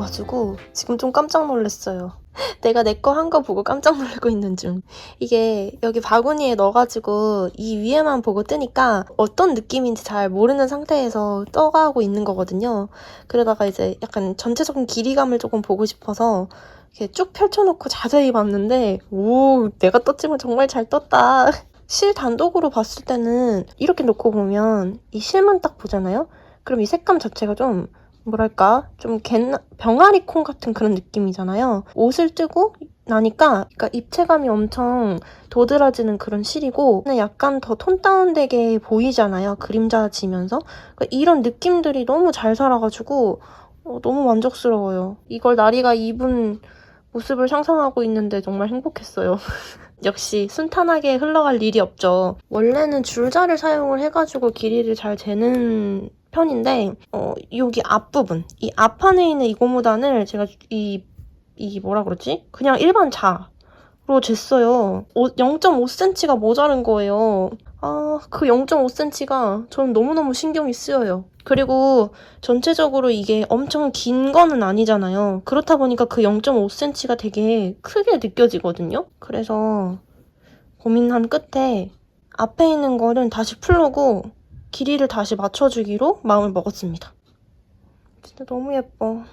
나와가지고 지금 좀 깜짝 놀랐어요. 내가 내 거 한 거 보고 깜짝 놀라고 있는 중. 이게 여기 바구니에 넣어가지고 이 위에만 보고 뜨니까 어떤 느낌인지 잘 모르는 상태에서 떠가고 있는 거거든요. 그러다가 이제 약간 전체적인 길이감을 조금 보고 싶어서 이렇게 쭉 펼쳐놓고 자세히 봤는데 오 내가 떴지만 정말 잘 떴다. 실 단독으로 봤을 때는 이렇게 놓고 보면 이 실만 딱 보잖아요. 그럼 이 색감 자체가 좀 뭐랄까 좀 갯나, 병아리 콩 같은 그런 느낌이잖아요. 옷을 뜨고 나니까 그러니까 입체감이 엄청 도드라지는 그런 실이고 약간 더 톤 다운되게 보이잖아요. 그림자 지면서 그러니까 이런 느낌들이 너무 잘 살아가지고 어, 너무 만족스러워요. 이걸 나리가 입은 모습을 상상하고 있는데 정말 행복했어요. 역시 순탄하게 흘러갈 일이 없죠. 원래는 줄자를 사용을 해가지고 길이를 잘 재는 편인데 어 여기 앞부분 이 앞판에 있는 이 고무단을 제가 이 이 뭐라 그러지? 그냥 일반 자 로 쟀어요. 0.5cm가 모자른 거예요. 아, 그 0.5cm가 저는 너무너무 신경이 쓰여요. 그리고 전체적으로 이게 엄청 긴 거는 아니잖아요. 그렇다 보니까 그 0.5cm가 되게 크게 느껴지거든요. 그래서 고민한 끝에 앞에 있는 거는 다시 풀르고 길이를 다시 맞춰주기로 마음을 먹었습니다. 진짜 너무 예뻐.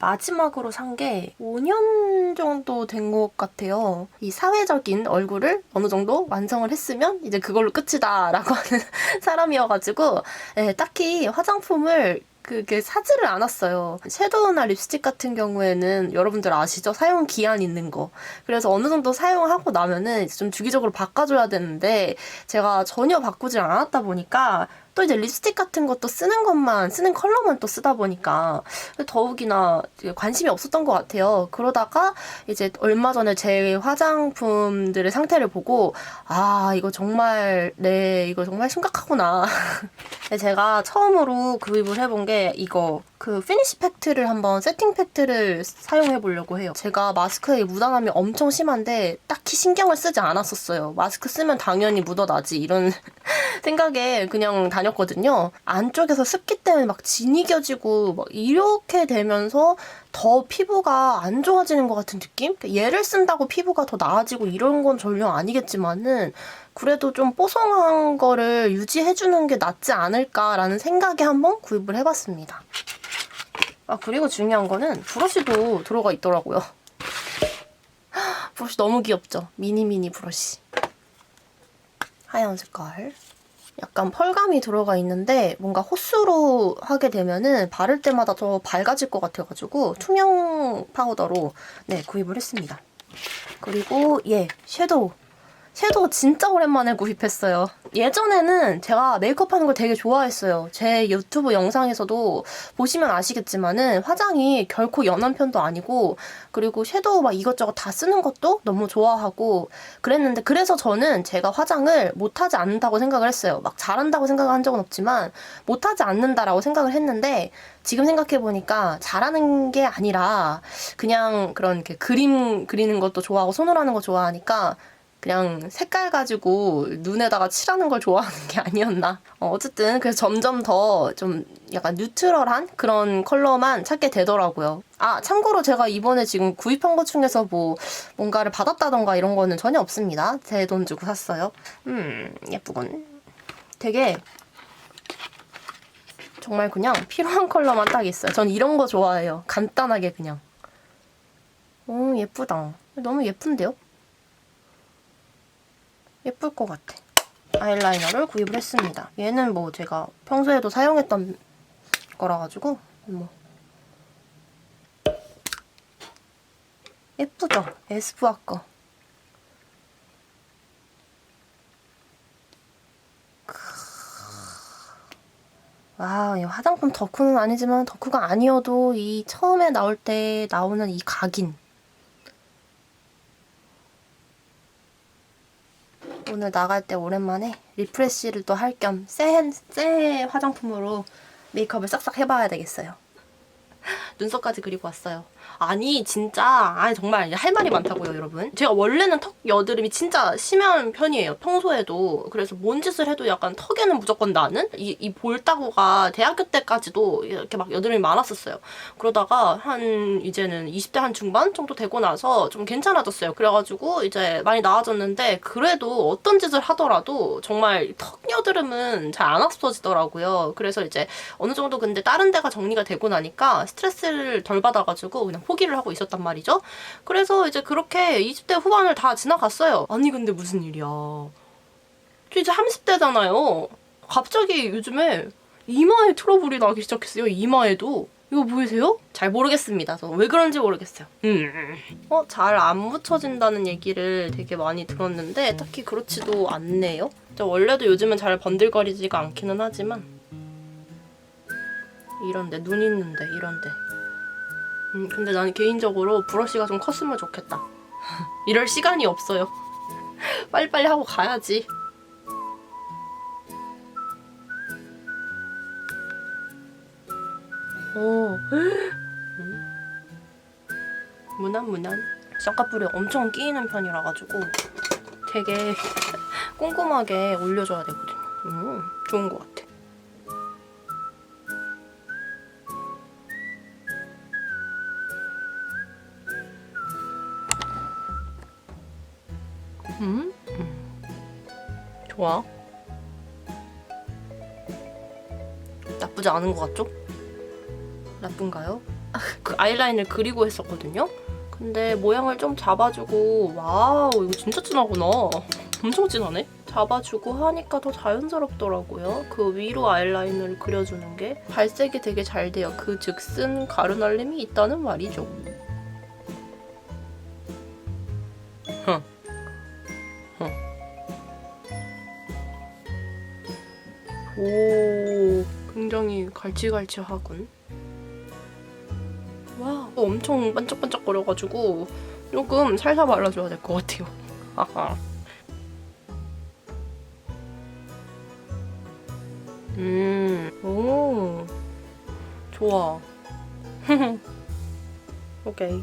마지막으로 산 게 5년 정도 된 것 같아요. 이 사회적인 얼굴을 어느 정도 완성을 했으면 이제 그걸로 끝이다 라고 하는 사람이어가지고 네, 딱히 화장품을 그게 사지를 않았어요. 섀도우나 립스틱 같은 경우에는 여러분들 아시죠? 사용 기한 있는 거. 그래서 어느 정도 사용하고 나면은 좀 주기적으로 바꿔줘야 되는데 제가 전혀 바꾸질 않았다 보니까 또 이제 립스틱 같은 것도 쓰는 것만 쓰는 컬러만 또 쓰다 보니까 더욱이나 관심이 없었던 것 같아요. 그러다가 이제 얼마 전에 제 화장품들의 상태를 보고 아 이거 정말 네 이거 정말 심각하구나. 제가 처음으로 구입을 해본 게 이거 그 피니시 팩트를 한번 세팅 팩트를 사용해 보려고 해요. 제가 마스크에 묻어남이 엄청 심한데 딱히 신경을 쓰지 않았었어요. 마스크 쓰면 당연히 묻어나지 이런 생각에 그냥 다 녔거든요. 안쪽에서 습기 때문에 막 진이 겨지고 막 이렇게 되면서 더 피부가 안 좋아지는 것 같은 느낌? 그러니까 얘를 쓴다고 피부가 더 나아지고 이런 건 전혀 아니겠지만은 그래도 좀 뽀송한 거를 유지해주는 게 낫지 않을까라는 생각에 한번 구입을 해봤습니다. 아 그리고 중요한 거는 브러쉬도 들어가 있더라고요. 브러쉬 너무 귀엽죠? 미니 미니 브러쉬. 하얀 색깔. 약간 펄감이 들어가 있는데 뭔가 호수로 하게 되면은 바를 때마다 더 밝아질 것 같아가지고 투명 파우더로 네 구입을 했습니다. 그리고 예 섀도우 섀도우 진짜 오랜만에 구입했어요. 예전에는 제가 메이크업 하는 걸 되게 좋아했어요. 제 유튜브 영상에서도 보시면 아시겠지만은 화장이 결코 연한 편도 아니고 그리고 섀도우 막 이것저것 다 쓰는 것도 너무 좋아하고 그랬는데 그래서 저는 제가 화장을 못하지 않는다고 생각을 했어요. 막 잘한다고 생각을 한 적은 없지만 못하지 않는다라고 생각을 했는데 지금 생각해보니까 잘하는 게 아니라 그냥 그런 그림 그리는 것도 좋아하고 손으로 하는 거 좋아하니까 그냥 색깔 가지고 눈에다가 칠하는 걸 좋아하는 게 아니었나. 어, 쨌든 그래서 점점 더 좀 약간 뉴트럴한 그런 컬러만 찾게 되더라고요. 아 참고로 제가 이번에 지금 구입한 것 중에서 뭐 뭔가를 받았다던가 이런 거는 전혀 없습니다. 제 돈 주고 샀어요. 음 예쁘군. 되게 정말 그냥 필요한 컬러만 딱 있어요. 전 이런 거 좋아해요. 간단하게 그냥. 오 예쁘다. 너무 예쁜데요? 예쁠 것 같아. 아이라이너를 구입을 했습니다. 얘는 뭐 제가 평소에도 사용했던 거라 가지고 뭐 예쁘죠? 에스쁘아 거. 와, 이 화장품 덕후는 아니지만 덕후가 아니어도 이 처음에 나올 때 나오는 이 각인. 오늘 나갈 때 오랜만에 리프레쉬를 또 할 겸 새, 새 화장품으로 메이크업을 싹싹 해봐야 되겠어요. 눈썹까지 그리고 왔어요. 아니 진짜 아니 정말 할 말이 많다고요 여러분. 제가 원래는 턱 여드름이 진짜 심한 편이에요 평소에도. 그래서 뭔 짓을 해도 약간 턱에는 무조건 나는 이, 이 볼따구가 대학교 때까지도 이렇게 막 여드름이 많았었어요. 그러다가 한 이제는 20대 한 중반 정도 되고 나서 좀 괜찮아졌어요. 그래가지고 이제 많이 나아졌는데 그래도 어떤 짓을 하더라도 정말 턱 여드름은 잘 안 없어지더라고요. 그래서 이제 어느 정도 근데 다른 데가 정리가 되고 나니까 스트레스를 덜 받아가지고 그냥 포기를 하고 있었단 말이죠. 그래서 이제 그렇게 20대 후반을 다 지나갔어요. 아니 근데 무슨 일이야. 저 이제 30대잖아요. 갑자기 요즘에 이마에 트러블이 나기 시작했어요. 이마에도. 이거 보이세요? 잘 모르겠습니다. 저왜 그런지 모르겠어요. 음. 어, 잘안 묻혀진다는 얘기를 되게 많이 들었는데 딱히 그렇지도 않네요. 저 원래도 요즘은 잘 번들거리지가 않기는 하지만 이런데 눈 있는데 이런데. 음, 근데 나는 개인적으로 브러쉬가 좀 컸으면 좋겠다. 이럴 시간이 없어요. 빨리빨리 하고 가야지. 오. 무난 무난. 쌍꺼풀이 엄청 끼이는 편이라 가지고 되게 꼼꼼하게 올려줘야 되거든요. 음, 좋은 것 같아. 좋아. 나쁘지 않은 것 같죠? 나쁜가요? 그 아이라인을 그리고 했었거든요. 근데 모양을 좀 잡아주고 와우 이거 진짜 진하구나. 엄청 진하네. 잡아주고 하니까 더 자연스럽더라고요. 그 위로 아이라인을 그려주는 게 발색이 되게 잘 돼요. 그 즉슨 가루날림이 있다는 말이죠. 갈치갈치하군. 와, 엄청 반짝반짝거려가지고 조금 살살 발라줘야 될 것 같아요. 아하. 음, 오, 좋아. 오케이.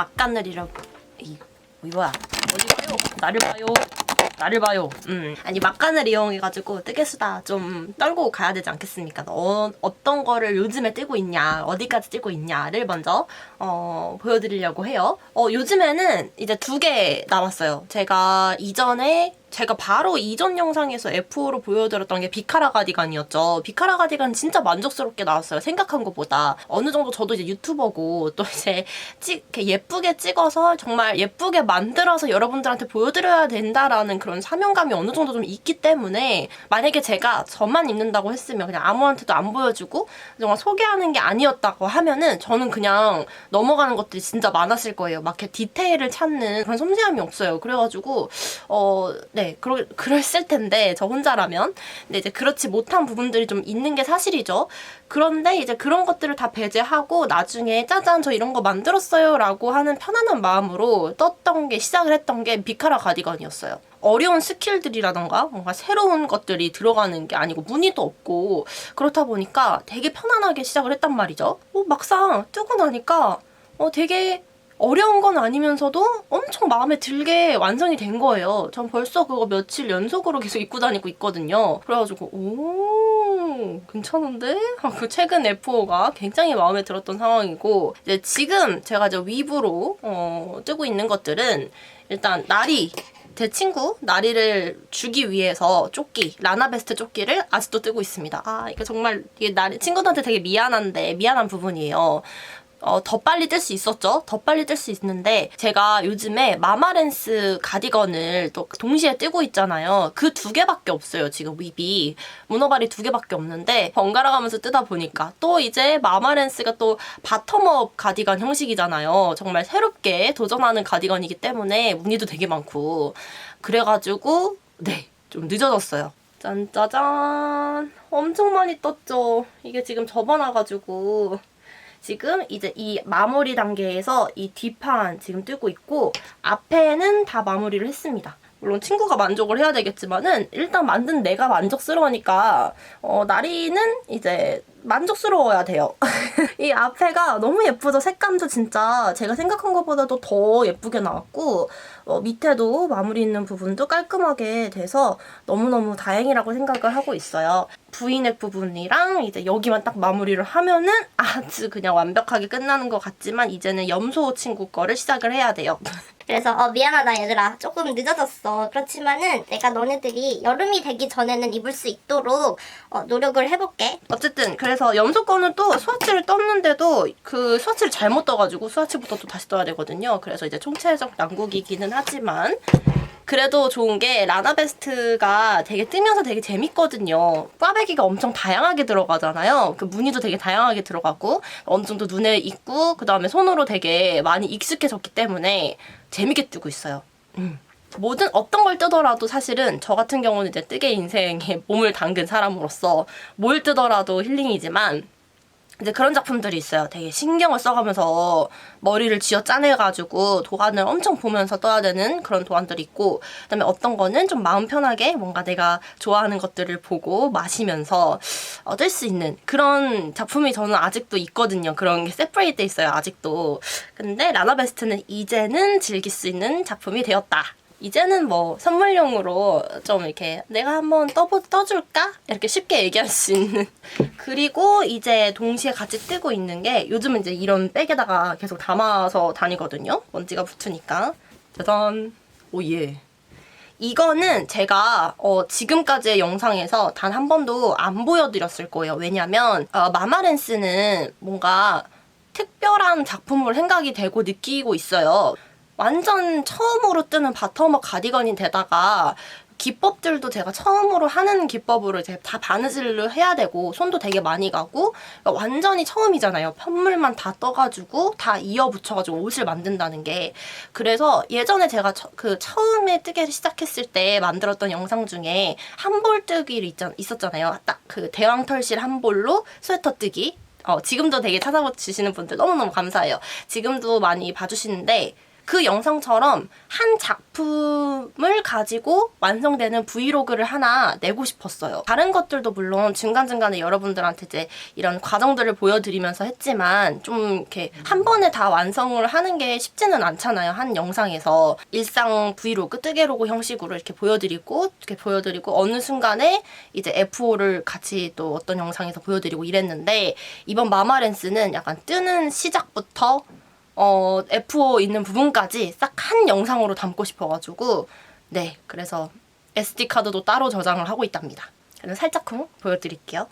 막간을이라고. 이 이거야? 어디 봐요 나를 봐요. 나를 봐요. 음 아니 막간을 이용해가지고 뜨개수다 좀 떨고 가야 되지 않겠습니까? 어, 어떤 거를 요즘에 뜨고 있냐 어디까지 뜨고 있냐를 먼저 어, 보여드리려고 해요. 어, 요즘에는 이제 두 개 남았어요. 제가 이전에 제가 바로 이전 영상에서 F5로 보여드렸던 게 비카라 가디건이었죠. 비카라 가디건 진짜 만족스럽게 나왔어요. 생각한 것보다. 어느 정도 저도 이제 유튜버고 또 이제 찍, 예쁘게 찍어서 정말 예쁘게 만들어서 여러분들한테 보여드려야 된다라는 그런 사명감이 어느 정도 좀 있기 때문에 만약에 제가 저만 입는다고 했으면 그냥 아무한테도 안 보여주고 정말 소개하는 게 아니었다고 하면은 저는 그냥 넘어가는 것들이 진짜 많았을 거예요. 막 이렇게 디테일을 찾는 그런 섬세함이 없어요. 그래가지고 어, 네, 그러, 그랬을 텐데, 저 혼자라면. 근데 이제 그렇지 못한 부분들이 좀 있는 게 사실이죠. 그런데 이제 그런 것들을 다 배제하고 나중에 짜잔, 저 이런 거 만들었어요. 라고 하는 편안한 마음으로 떴던 게, 시작을 했던 게 비카라 가디건이었어요. 어려운 스킬들이라던가 뭔가 새로운 것들이 들어가는 게 아니고 무늬도 없고 그렇다 보니까 되게 편안하게 시작을 했단 말이죠. 어, 막상 뜨고 나니까 어, 되게 어려운 건 아니면서도 엄청 마음에 들게 완성이 된 거예요. 전 벌써 그거 며칠 연속으로 계속 입고 다니고 있거든요. 그래가지고 오 괜찮은데? 하고 최근 F5가 굉장히 마음에 들었던 상황이고 이제 지금 제가 이제 위브로 어, 뜨고 있는 것들은 일단 나리 제 친구 나리를 주기 위해서 조끼 라나베스트 조끼를 아직도 뜨고 있습니다. 아 이거 정말 이게 나리 친구들한테 되게 미안한데 미안한 부분이에요. 어, 더 빨리 뜰 수 있었죠. 더 빨리 뜰 수 있는데 제가 요즘에 마마렌스 가디건을 또 동시에 뜨고 있잖아요. 그 두 개밖에 없어요. 지금 윗이 문어발이 두 개밖에 없는데 번갈아 가면서 뜨다 보니까 또 이제 마마렌스가 또 바텀업 가디건 형식이잖아요. 정말 새롭게 도전하는 가디건이기 때문에 무늬도 되게 많고 그래가지고 네 좀 늦어졌어요. 짠짜잔 엄청 많이 떴죠. 이게 지금 접어놔가지고 지금 이제 이 마무리 단계에서 이 뒷판 지금 뜨고 있고 앞에는 다 마무리를 했습니다. 물론 친구가 만족을 해야 되겠지만은 일단 만든 내가 만족스러우니까 어, 나리는 이제 만족스러워야 돼요. 이 앞에가 너무 예쁘죠? 색감도 진짜 제가 생각한 것보다도 더 예쁘게 나왔고 어, 밑에도 마무리 있는 부분도 깔끔하게 돼서 너무너무 다행이라고 생각을 하고 있어요. V넥 부분이랑 이제 여기만 딱 마무리를 하면은 아주 그냥 완벽하게 끝나는 것 같지만 이제는 염소 친구 거를 시작을 해야 돼요. 그래서 어 미안하다 얘들아. 조금 늦어졌어. 그렇지만은 내가 너네들이 여름이 되기 전에는 입을 수 있도록 어, 노력을 해볼게. 어쨌든 그래서 염소 거는 또 스와치를 떴는데도 그 스와치를 잘못 떠가지고 스와치부터 또 다시 떠야 되거든요. 그래서 이제 총체적 난국이기는 하지만 그래도 좋은 게 라나베스트가 되게 뜨면서 되게 재밌거든요. 꽈배기가 엄청 다양하게 들어가잖아요. 그 무늬도 되게 다양하게 들어가고 어느 정도 눈에 익고 그 다음에 손으로 되게 많이 익숙해졌기 때문에 재밌게 뜨고 있어요. 음. 뭐든 어떤 걸 뜨더라도 사실은 저 같은 경우는 이제 뜨개 인생에 몸을 담근 사람으로서 뭘 뜨더라도 힐링이지만 이제 그런 작품들이 있어요. 되게 신경을 써가면서 머리를 쥐어 짜내가지고 도안을 엄청 보면서 떠야 되는 그런 도안들이 있고, 그 다음에 어떤 거는 좀 마음 편하게 뭔가 내가 좋아하는 것들을 보고 마시면서 얻을 수 있는 그런 작품이 저는 아직도 있거든요. 그런 게 세퍼레이트 돼 있어요. 아직도. 근데 라나베스트는 이제는 즐길 수 있는 작품이 되었다. 이제는 뭐 선물용으로 좀 이렇게 내가 한번 떠보, 떠줄까? 이렇게 쉽게 얘기할 수 있는. 그리고 이제 동시에 같이 뜨고 있는 게 요즘은 이제 이런 백에다가 계속 담아서 다니거든요. 먼지가 붙으니까. 짜잔. 오, 예. 이거는 제가 어, 지금까지의 영상에서 단 한 번도 안 보여드렸을 거예요. 왜냐면 어, 마마렌스는 뭔가 특별한 작품으로 생각이 되고 느끼고 있어요. 완전 처음으로 뜨는 바텀업 가디건이 되다가 기법들도 제가 처음으로 하는 기법으로 이제 다 바느질을 해야 되고 손도 되게 많이 가고 그러니까 완전히 처음이잖아요. 편물만 다 떠가지고 다 이어 붙여가지고 옷을 만든다는 게 그래서 예전에 제가 처, 그 처음에 뜨개를 시작했을 때 만들었던 영상 중에 한볼 뜨기를 있잖, 있었잖아요. 딱 그 대왕 털실 한 볼로 스웨터 뜨기. 어, 지금도 되게 찾아주시는 분들 너무너무 감사해요. 지금도 많이 봐주시는데 그 영상처럼 한 작품을 가지고 완성되는 브이로그를 하나 내고 싶었어요. 다른 것들도 물론 중간중간에 여러분들한테 이제 이런 과정들을 보여드리면서 했지만 좀 이렇게 한 번에 다 완성을 하는 게 쉽지는 않잖아요. 한 영상에서 일상 브이로그, 뜨개로그 형식으로 이렇게 보여드리고 이렇게 보여드리고 어느 순간에 이제 F5를 같이 또 어떤 영상에서 보여드리고 이랬는데 이번 마마렌스는 약간 뜨는 시작부터 어, F5 있는 부분까지 싹 한 영상으로 담고 싶어가지고 네 그래서 SD 카드도 따로 저장을 하고 있답니다. 그럼 살짝쿵 보여드릴게요.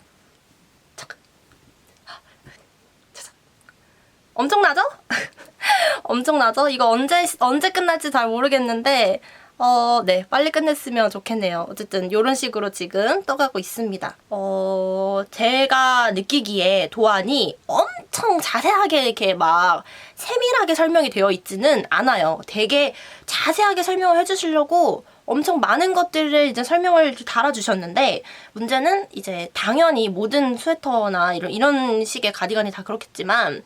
엄청나죠? 엄청나죠? 이거 언제 언제 끝날지 잘 모르겠는데 어, 네, 빨리 끝냈으면 좋겠네요. 어쨌든 이런 식으로 지금 떠가고 있습니다. 어, 제가 느끼기에 도안이 엄청 자세하게 이렇게 막 세밀하게 설명이 되어 있지는 않아요. 되게 자세하게 설명을 해주시려고 엄청 많은 것들을 이제 설명을 달아주셨는데 문제는 이제 당연히 모든 스웨터나 이런 이런 식의 가디건이 다 그렇겠지만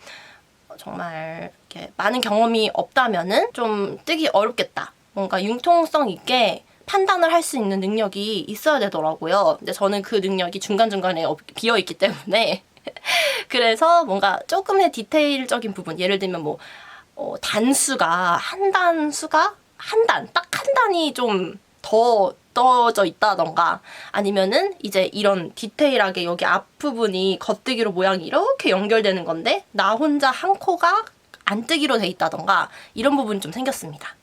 어, 정말 이렇게 많은 경험이 없다면은 좀 뜨기 어렵겠다. 뭔가 융통성 있게 판단을 할 수 있는 능력이 있어야 되더라고요. 근데 저는 그 능력이 중간중간에 비어 있기 때문에 그래서 뭔가 조금의 디테일적인 부분, 예를 들면 뭐 어, 단수가 한 단수가 한 단, 딱 한 단이 좀더 떠져 있다던가 아니면은 이제 이런 디테일하게 여기 앞부분이 겉뜨기로 모양이 이렇게 연결되는 건데 나 혼자 한 코가 안 뜨기로 돼 있다던가 이런 부분이 좀 생겼습니다.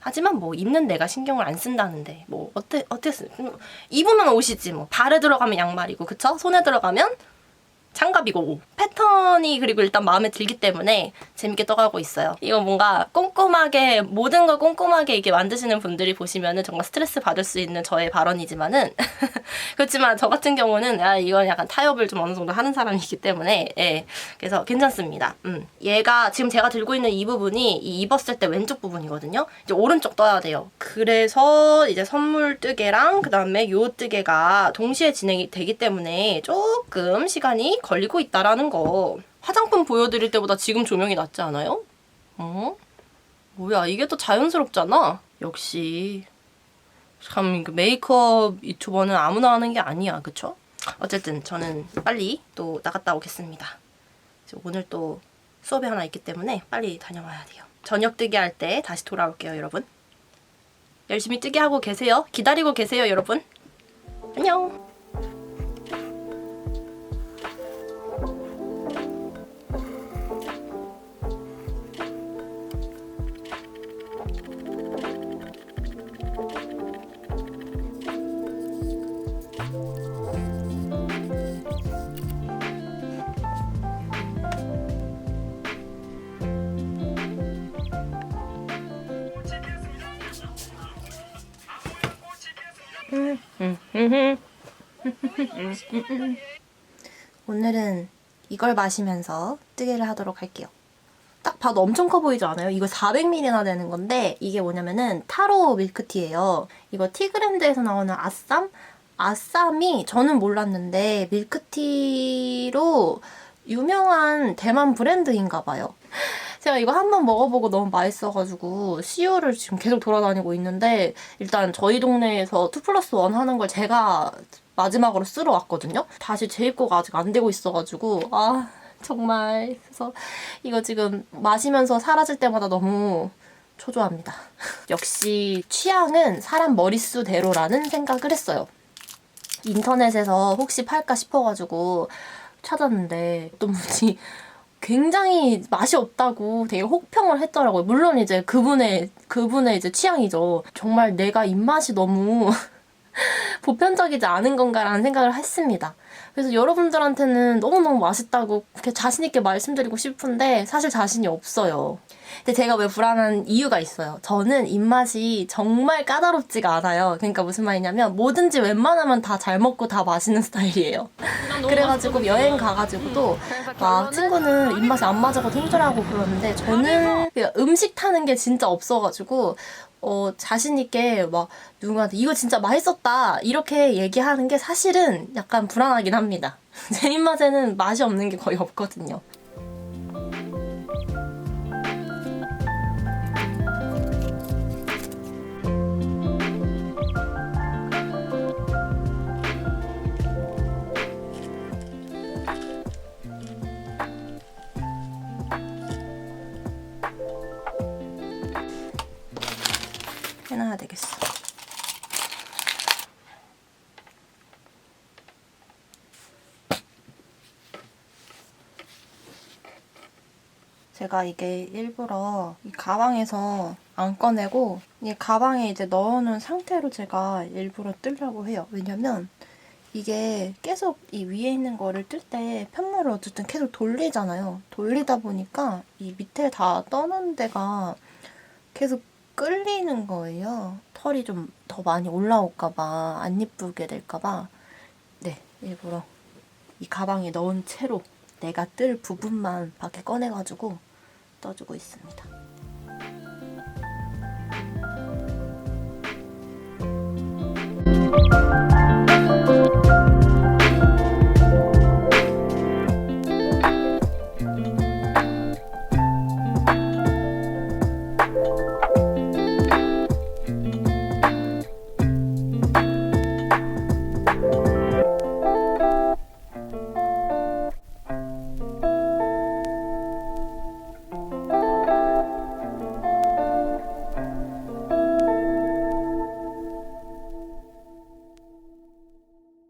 음. 하지만 뭐 입는 내가 신경을 안 쓴다는데 뭐 어때 어땠어? 음, 입으면 옷이지 뭐 발에 들어가면 양말이고 그쵸? 손에 들어가면 장갑이고 패턴이 그리고 일단 마음에 들기 때문에 재밌게 떠가고 있어요. 이거 뭔가 꼼꼼하게 모든 걸 꼼꼼하게 이게 만드시는 분들이 보시면은 정말 스트레스 받을 수 있는 저의 발언이지만은 그렇지만 저 같은 경우는 야 이건 약간 타협을 좀 어느 정도 하는 사람이기 때문에 예 그래서 괜찮습니다. 음 얘가 지금 제가 들고 있는 이 부분이 이 입었을 때 왼쪽 부분이거든요. 이제 오른쪽 떠야 돼요. 그래서 이제 선물 뜨개랑 그 다음에 요 뜨개가 동시에 진행이 되기 때문에 조금 시간이 걸리고 있다라는 거. 화장품 보여드릴 때보다 지금 조명이 낫지 않아요? 어? 뭐야 이게 더 자연스럽잖아. 역시 참그 메이크업 유튜버는 아무나 하는 게 아니야, 그쵸? 어쨌든 저는 빨리 또 나갔다 오겠습니다. 오늘 또 수업이 하나 있기 때문에 빨리 다녀와야 돼요. 저녁 뜨기 할 때 다시 돌아올게요, 여러분. 열심히 뜨기 하고 계세요. 기다리고 계세요, 여러분. 안녕. 오늘은 이걸 마시면서 뜨개를 하도록 할게요. 딱 봐도 엄청 커 보이지 않아요? 이거 400ml나 되는 건데 이게 뭐냐면은 타로 밀크티예요. 이거 티그랜드에서 나오는 아쌈? 아쌈이 저는 몰랐는데 밀크티로 유명한 대만 브랜드인가 봐요. 제가 이거 한 번 먹어보고 너무 맛있어가지고 CU를 지금 계속 돌아다니고 있는데 일단 저희 동네에서 2 플러스 1 하는 걸 제가 마지막으로 쓰러 왔거든요. 다시 재입고가 아직 안 되고 있어가지고 아 정말 그래서 이거 지금 마시면서 사라질 때마다 너무 초조합니다. 역시 취향은 사람 머릿수대로라는 생각을 했어요. 인터넷에서 혹시 팔까 싶어가지고 찾았는데 어떤 분이 굉장히 맛이 없다고 되게 혹평을 했더라고요. 물론 이제 그분의 그분의 이제 취향이죠. 정말 내가 입맛이 너무 보편적이지 않은 건가라는 생각을 했습니다. 그래서 여러분들한테는 너무너무 맛있다고 이렇게 자신있게 말씀드리고 싶은데 사실 자신이 없어요. 근데 제가 왜 불안한 이유가 있어요. 저는 입맛이 정말 까다롭지가 않아요. 그러니까 무슨 말이냐면 뭐든지 웬만하면 다 잘 먹고 다 마시는 스타일이에요. 그래가지고 여행 가가지고도 막 친구는 입맛이 안 맞아서 힘들어하고 그러는데 저는 그 음식 타는 게 진짜 없어가지고 어, 자신있게 막 누군가한테 이거 진짜 맛있었다 이렇게 얘기하는 게 사실은 약간 불안하긴 합니다. 제 입맛에는 맛이 없는 게 거의 없거든요. 해놔야 되겠어. 제가 이게 일부러 이 가방에서 안 꺼내고 이 가방에 이제 넣어놓은 상태로 제가 일부러 뜨려고 해요. 왜냐면 이게 계속 이 위에 있는 거를 뜰 때 편물을 어쨌든 계속 돌리잖아요. 돌리다 보니까 이 밑에 다 떠는 데가 계속 끌리는 거예요. 털이 좀 더 많이 올라올까봐, 안 예쁘게 될까봐. 네, 일부러 이 가방에 넣은 채로 내가 뜰 부분만 밖에 꺼내가지고 떠주고 있습니다.